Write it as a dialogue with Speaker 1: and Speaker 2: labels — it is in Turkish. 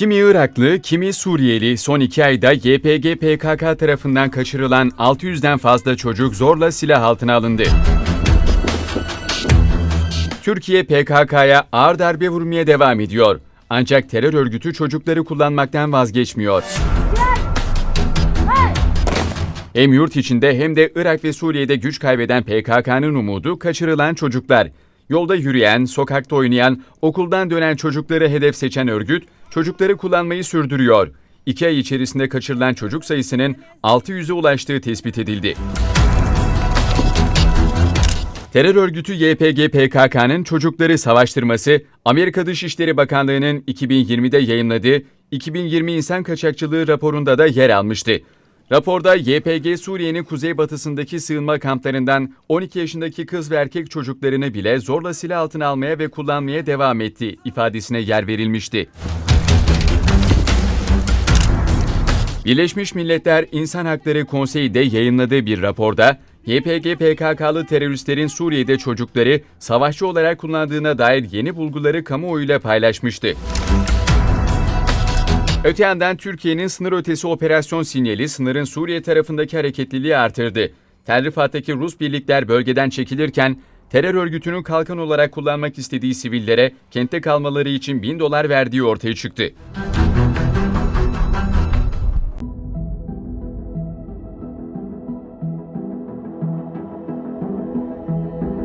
Speaker 1: Kimi Iraklı, kimi Suriyeli son iki ayda YPG PKK tarafından kaçırılan 600'den fazla çocuk zorla silah altına alındı. Türkiye PKK'ya ağır darbe vurmaya devam ediyor. Ancak terör örgütü çocukları kullanmaktan vazgeçmiyor. Hem yurt içinde hem de Irak ve Suriye'de güç kaybeden PKK'nın umudu kaçırılan çocuklar. Yolda yürüyen, sokakta oynayan, okuldan dönen çocukları hedef seçen örgüt, çocukları kullanmayı sürdürüyor. İki ay içerisinde kaçırılan çocuk sayısının 600'e ulaştığı tespit edildi. Terör örgütü YPG PKK'nın çocukları savaştırması, Amerika Dışişleri Bakanlığı'nın 2020'de yayınladığı 2020 İnsan Kaçakçılığı raporunda da yer almıştı. Raporda YPG Suriye'nin kuzeybatısındaki sığınma kamplarından 12 yaşındaki kız ve erkek çocuklarını bile zorla silah altına almaya ve kullanmaya devam etti ifadesine yer verilmişti. Birleşmiş Milletler İnsan Hakları Konseyi de yayınladığı bir raporda YPG PKK'lı teröristlerin Suriye'de çocukları savaşçı olarak kullandığına dair yeni bulguları kamuoyuyla paylaşmıştı. Öte yandan Türkiye'nin sınır ötesi operasyon sinyali sınırın Suriye tarafındaki hareketliliği artırdı. Tel Rifah'taki Rus birlikler bölgeden çekilirken terör örgütünün kalkan olarak kullanmak istediği sivillere kentte kalmaları için bin dolar verdiği ortaya çıktı.